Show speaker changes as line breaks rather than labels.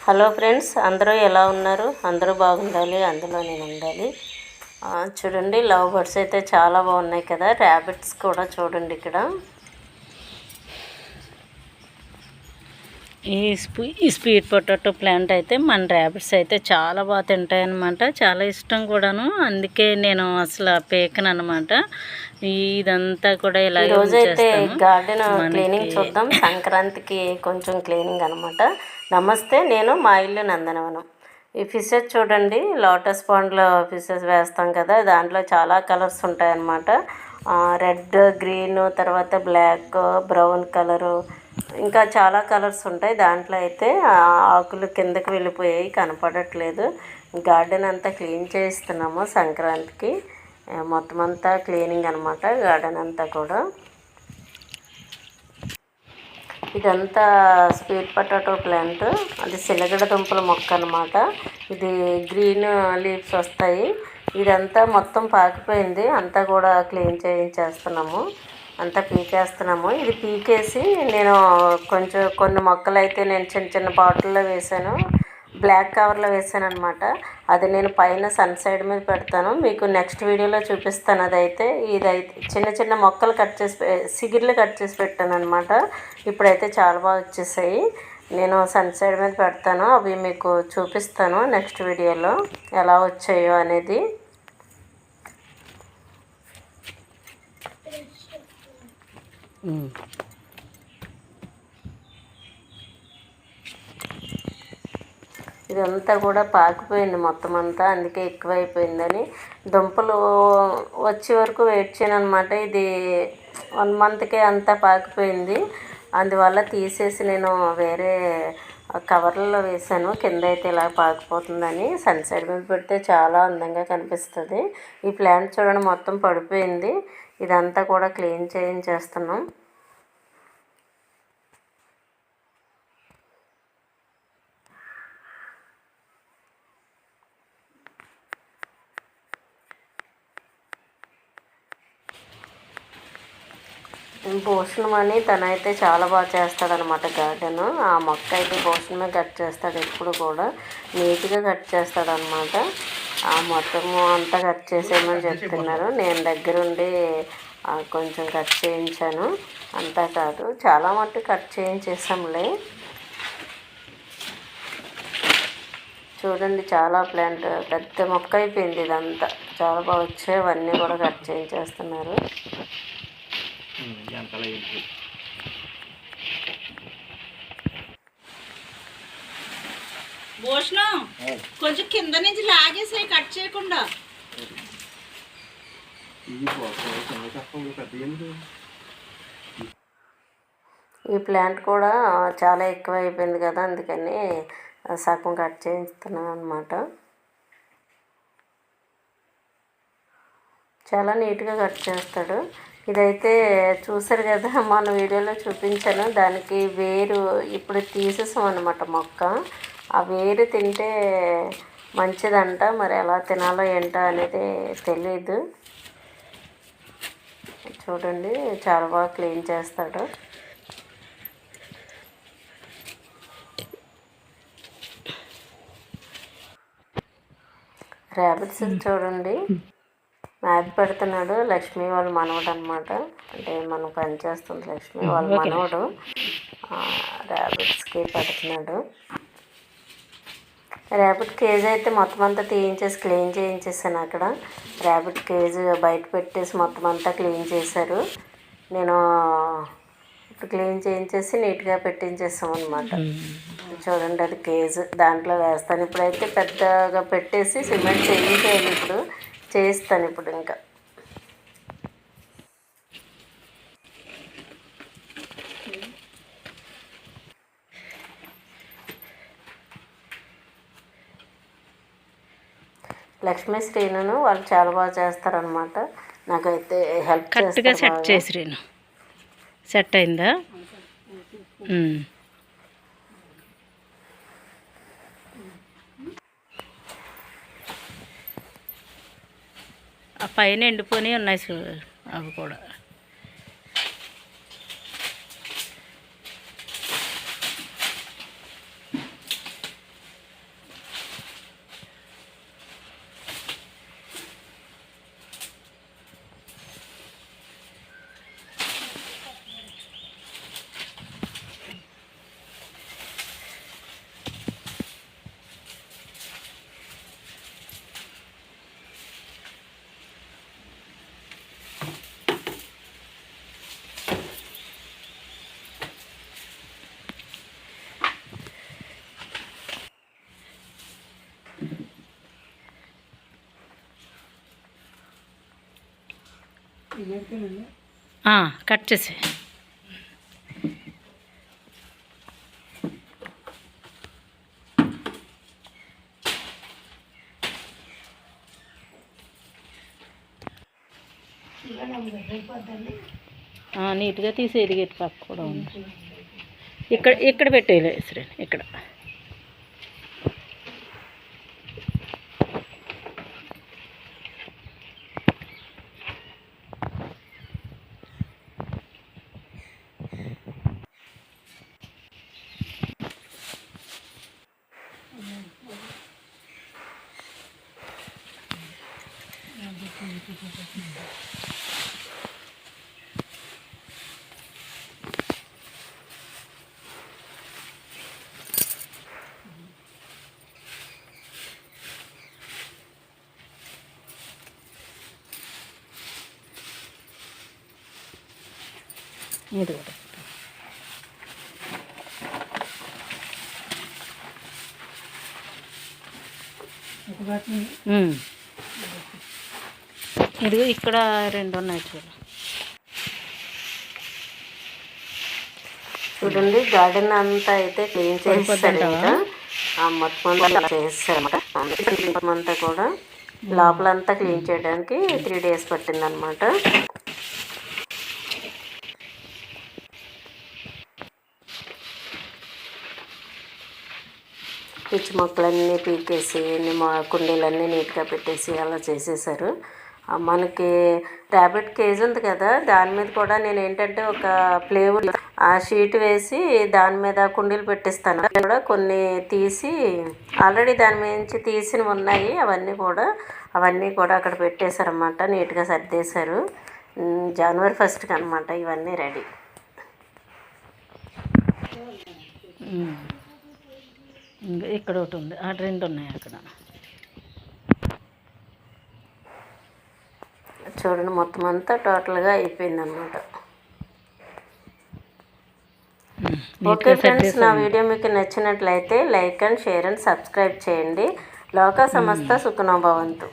Hello friends అందరూ ఎలా ఉన్నారు? అందరూ బాగుండాలి అందులో నేను ఉండాలి. చూడండి లవ్ బర్డ్స్ అయితే చాలా బాగున్నాయి కదా ర్యాబిట్స్ కూడా చూడండి ఇక్కడ.
ఈ స్పీ ఈ స్వీట్ పొటాటో ప్లాంట్ అయితే మన ర్యాబిట్స్ అయితే చాలా బాగా తింటాయన్నమాట చాలా ఇష్టం కూడాను. అందుకే నేను అసలు పేకను అనమాట ఇదంతా కూడా ఇలా
ఈ రోజు అయితే గార్డెన్ క్లీనింగ్ చూద్దాం. సంక్రాంతికి కొంచెం క్లీనింగ్ అనమాట నమస్తే నేను మా ఇల్లు నందనవనం. ఈ ఫిషెస్ చూడండి లోటస్ పాండ్లో ఫిషెస్ వేస్తాం కదా దాంట్లో చాలా కలర్స్ ఉంటాయన్నమాట. రెడ్ గ్రీన్ తర్వాత బ్లాక్ బ్రౌన్ కలరు ఇంకా చాలా కలర్స్ ఉంటాయి. దాంట్లో అయితే ఆకులు కిందకి వెళ్ళిపోయాయి కనపడట్లేదు. గార్డెన్ అంతా క్లీన్ చేయిస్తున్నాము సంక్రాంతికి. మొత్తం అంతా క్లీనింగ్ అనమాట గార్డెన్ అంతా కూడా. ఇదంతా స్వీట్ పొటాటో ప్లాంట్ అది సిలగడ దుంపల మొక్క అనమాట ఇది గ్రీన్ లీవ్స్ వస్తాయి. ఇదంతా మొత్తం పాకిపోయింది అంతా కూడా క్లీన్ చేయించేస్తున్నాము. అంతా పీకేస్తున్నాము. ఇది పీకేసి నేను కొంచెం కొన్ని మొక్కలు అయితే నేను చిన్న చిన్న బాటిల్లో వేసాను. బ్లాక్ కవర్లో వేసాను అనమాట అది నేను పైన సన్ సైడ్ మీద పెడతాను. మీకు నెక్స్ట్ వీడియోలో చూపిస్తాను. అదైతే ఇదైతే చిన్న చిన్న మొక్కలు కట్ చేసి సిగిర్లు కట్ చేసి పెట్టాను అనమాట ఇప్పుడైతే చాలా బాగా వచ్చేసాయి. నేను సన్ సైడ్ మీద పెడతాను. అవి మీకు చూపిస్తాను నెక్స్ట్ వీడియోలో ఎలా వచ్చాయో అనేది. Hmm. ఇదంతా కూడా పాకిపోయింది మొత్తం అంతా అందుకే ఎక్కువైపోయిందని. దుంపలు వచ్చే వరకు వెయిట్ చేయను అనమాట ఇది వన్ మంత్కే అంతా పాకిపోయింది. అందువల్ల తీసేసి నేను వేరే కవర్లలో వేసాను కింద అయితే ఇలా పాకిపోతుందని. సన్ సైడ్ మీద పెడితే చాలా అందంగా కనిపిస్తుంది. ఈ ప్లాంట్ చూడండి మొత్తం పడిపోయింది. ఇదంతా కూడా క్లీన్ చేయించేస్తున్నాం. భూషణమని అని తనైతే చాలా బాగా చేస్తాడనమాట గార్డెన్. ఆ మొక్క అయితే భూషణమే కట్ చేస్తాడు ఎప్పుడు కూడా. నీట్గా కట్ చేస్తాడనమాట. ఆ మొత్తము అంతా కట్ చేసేయమని చెప్తున్నారు. నేను దగ్గరుండి కొంచెం కట్ చేయించాను. అంతా కాదు. చాలా మట్టు కట్ చేయించేసాంలే. చూడండి చాలా ప్లాంట్ పెద్ద మొక్క అయిపోయింది ఇదంతా. చాలా బాగా వచ్చాయి. అవన్నీ కూడా కట్ చేయించేస్తున్నారు.
భూషణం కొంచెం కింద నుంచి లాగేసాయి కట్ చేయకుండా.
ఈ ప్లాంట్ కూడా చాలా ఎక్కువ అయిపోయింది కదా అందుకని సగం కట్ చేయిస్తున్నాను అనమాట చాలా నీట్గా కట్ చేస్తాడు. ఇదైతే చూసారు కదా మన వీడియోలో చూపించాను. దానికి వేరు ఇప్పుడు తీసేసాం అనమాట మొక్క. ఆ వేరు తింటే మంచిదంట మరి ఎలా తినాలో ఏంటో అనేది తెలియదు చూడండి చాలా బాగా క్లీన్ చేస్తాడు. ర్యాబిట్స్ చూడండి. మ్యాథ్ పెడుతున్నాడు లక్ష్మి వాళ్ళ మనవడు అనమాట అంటే మనం పనిచేస్తుంది లక్ష్మి వాళ్ళ మనవడు. ర్యాబిట్స్కి పెడుతున్నాడు. ర్యాబిట్ కేజ్ అయితే మొత్తం అంతా తీయించేసి క్లీన్ చేయించేసాను అక్కడ. ర్యాబిట్ కేజ్ బయట పెట్టేసి మొత్తం అంతా క్లీన్ చేశారు. నేను ఇప్పుడు క్లీన్ చేయించేసి నీట్గా పెట్టించేసాం అనమాట చూడండి అది కేజ్ దాంట్లో వేస్తాను. ఇప్పుడైతే పెద్దగా పెట్టేసి సిమెంట్ చేయించేయాలి ఇప్పుడు. చేయిస్తాను ఇప్పుడు ఇంకా. లక్ష్మీ శ్రీను వాళ్ళు చాలా బాగా చేస్తారనమాట నాకైతే హెల్ప్
కరెక్ట్గా
చేస్తారు
సెట్. చేసి రేను సెట్ అయిందా? ఆ పైన ఎండిపోయి ఉన్నాయి అవి కూడా. కట్ చేసి. నీట్గా తీసి ఎరిగేటి పక్క కూడా ఉంది. ఇక్కడ ఇక్కడ పెట్టేయలే సరే ఇక్కడ. ఇది కూడా ఉమ్. ఇదిగో ఇక్కడ రెండు ఉన్నాయి చూడు.
చూడండి గార్డెన్ అంతా అయితే క్లీన్ చేస్తారు మొత్తం అంతా చేస్తారు అంతా కూడా లోపలంతా క్లీన్ చేయడానికి త్రీ డేస్ పట్టింది అనమాట పిచ్చి మొక్కలన్నీ పీకేసి కుండీలన్నీ నీట్గా పెట్టేసి అలా చేసేసారు. మనకి ట్యాబ్లెట్ కేజ్ ఉంది కదా దాని మీద కూడా నేను ఏంటంటే ఒక ప్లేవుడ్ ఆ షీట్ వేసి దాని మీద కుండీలు పెట్టిస్తాను. కూడా కొన్ని తీసి ఆల్రెడీ దాని మీద నుంచి తీసినవి ఉన్నాయి. అవన్నీ కూడా అవన్నీ కూడా అక్కడ పెట్టేశారన్నమాట. నీట్గా సర్దేశారు. జనవరి ఫస్ట్కి అనమాట ఇవన్నీ రెడీ
ఇక్కడ ఒకటి ఉంది. ఆ రెండు ఉన్నాయి అక్కడ.
చూడండి మొత్తం అంతా టోటల్గా అయిపోయింది అనమాట ఓకే ఫ్రెండ్స్ నా వీడియో మీకు నచ్చినట్లయితే like and share and subscribe చేయండి. లోక సమస్త సుఖనోభవంతు